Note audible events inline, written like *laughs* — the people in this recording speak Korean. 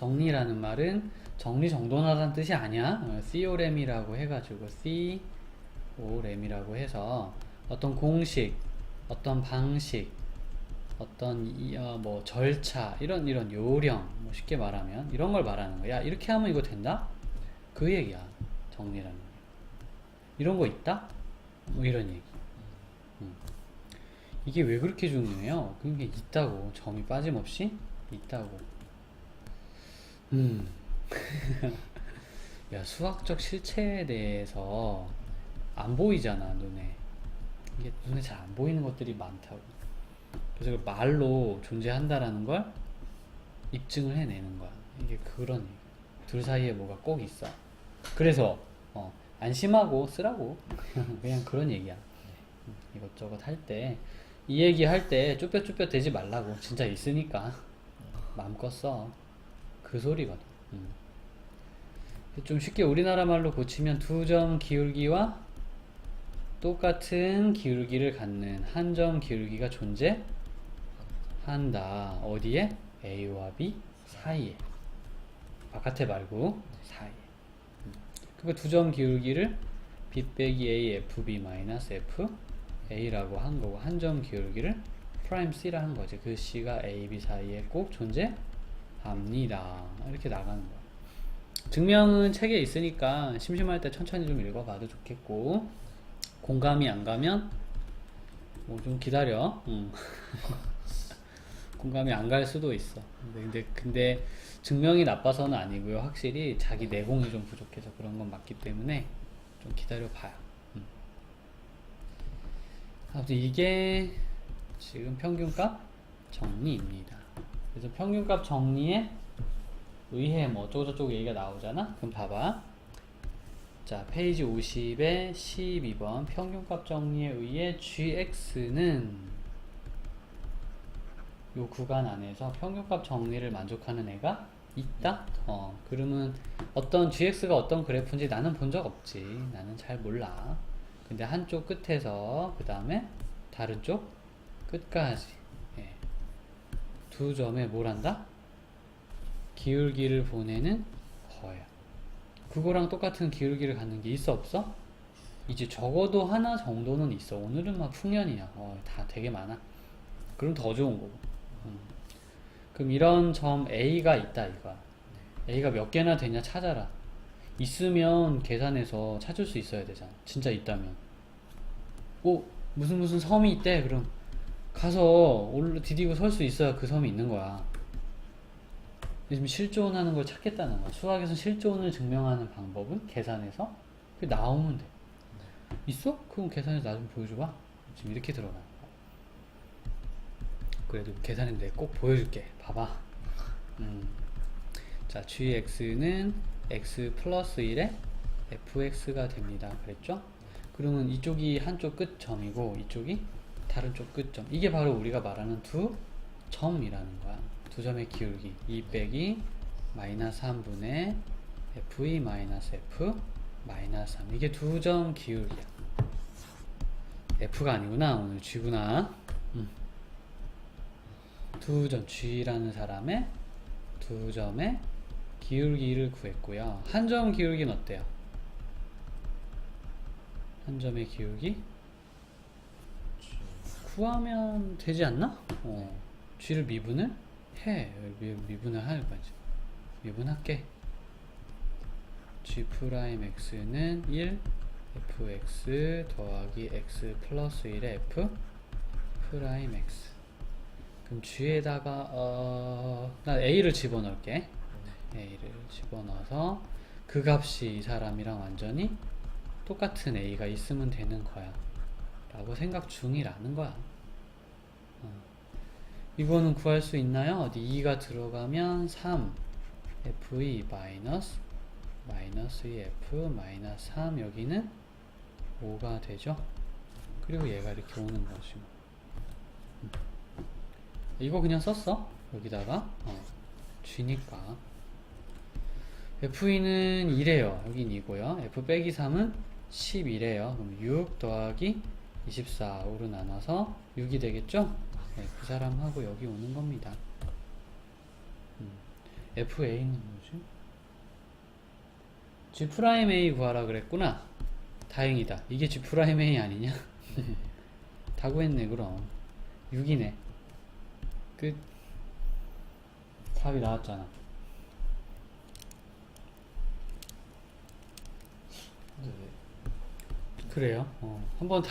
정리라는 말은 정리정돈하다는 뜻이 아니야. 어, theorem이라고 해가지고 theorem이라고 해서 어떤 공식, 어떤 방식, 어떤 이, 어, 뭐 절차 이런 이런 요령 뭐 쉽게 말하면 이런 걸 말하는 거야. 이렇게 하면 이거 된다? 그 얘기야. 정리라는 게. 이런 거 있다? 뭐 이런 얘기. 음. 이게 왜 그렇게 중요해요? 그게 있다고 점이 빠짐없이 있다고. 음. *laughs* 야 수학적 실체에 대해서 안 보이잖아 눈에. 이게 눈에 잘 안 보이는 것들이 많다고. 그래서 말로 존재한다라는 걸 입증을 해내는 거야. 이게 그런. 둘 사이에 뭐가 꼭 있어. 그래서 어, 안심하고 쓰라고 *laughs* 그냥 그런 얘기야. 음, 이것저것 할 때 이 얘기 할 때 쭈뼛쭈뼛 대지 말라고 진짜 있으니까 마음껏 써. 그 소리거든. 음. 좀 쉽게 우리나라 말로 고치면 두 점 기울기와 똑같은 기울기를 갖는 한 점 기울기가 존재한다. 어디에? A와 B 사이에. 바깥에 말고 사이에. 그두점 기울기를 B 빼기 A FB 마이너스 F A라고 한 거고 한 점 기울기를 프라임 C라 한 거지. 그 C가 A, B 사이에 꼭 존재 합니다. 이렇게 나가는 거야. 증명은 책에 있으니까 심심할 때 천천히 좀 읽어봐도 좋겠고 공감이 안 가면 뭐 좀 기다려. 응. *laughs* 공감이 안 갈 수도 있어. 근데, 근데 증명이 나빠서는 아니고요. 확실히 자기 내공이 좀 부족해서 그런 건 맞기 때문에 좀 기다려 봐요. 음. 아무튼 이게 지금 평균값 정리입니다. 그래서 평균값 정리에 의해 뭐 어쩌고저쩌고 얘기가 나오잖아? 그럼 봐봐. 자, 페이지 50에 12번 평균값 정리에 의해 gx는 요 구간 안에서 평균값 정리를 만족하는 애가 있다? 어, 그러면 어떤 gx가 어떤 그래프인지 나는 본 적 없지. 나는 잘 몰라. 근데 한쪽 끝에서 그 다음에 다른 쪽 끝까지 예. 두 점에 뭘 한다? 기울기를 보내는 거야. 그거랑 똑같은 기울기를 갖는 게 있어 없어? 이제 적어도 하나 정도는 있어. 오늘은 막 풍년이야. 어, 다 되게 많아. 그럼 더 좋은 거고. 음. 그럼 이런 점 A가 있다 이거야. A가 몇 개나 되냐 찾아라. 있으면 계산해서 찾을 수 있어야 되잖아. 진짜 있다면. 오 무슨 무슨 섬이 있대. 그럼 가서 올라 디디고 설 수 있어야 그 섬이 있는 거야. 지금 실존하는 걸 찾겠다는 거야. 수학에서 실존을 증명하는 방법은 계산해서 그 나오면 돼. 있어? 그럼 계산해서 나 좀 보여줘봐. 지금 이렇게 들어가. 그래도 계산했는데 꼭 보여줄게. 봐봐. 음. 자, gx는 x 플러스 1에 fx가 됩니다. 그랬죠? 그러면 이쪽이 한쪽 끝점이고 이쪽이 다른 쪽 끝점. 이게 바로 우리가 말하는 두 점이라는 거야. 두 점의 기울기 2 빼기 마이너스 3분의 f2 마이너스 f 마이너스 3 이게 두 점 기울기야 f가 아니구나 오늘 g구나 음. 두점 g라는 사람의 두 점의 기울기를 구했고요 한 점 기울기는 어때요? 한 점의 기울기 구하면 되지 않나? 어. g를 미분을 해. 미, 미분을 할 거지. 미분할게. g 프라임 x는 1 fx 더하기 x 플러스 1의 f 프라임 x. 그럼 g에다가 어, 나 a를 집어넣을게. a를 집어넣어서 그 값이 이 사람이랑 완전히 똑같은 a가 있으면 되는 거야. 라고 생각 중이라는 거야. 이거는 구할 수 있나요? 어디 2가 들어가면 3 f2 마이너스 마이너스 2f 마이너스 3 여기는 5가 되죠? 그리고 얘가 이렇게 오는 거지 뭐. 음. 이거 그냥 썼어 여기다가 어, g니까 f2는 2래요 여긴 2고요 f 빼기 3은 11이래요 그럼 6 더하기 24로 나눠서 6이 되겠죠? 네, 그 사람하고 여기 오는 겁니다. 음. FA는 뭐지? G 프라임 A 구하라 그랬구나. 다행이다. 이게 G 프라임 A 아니냐? *laughs* 다 구했네 그럼. 6이네. 끝. 답이 나왔잖아. 그래요. 어, 한번 다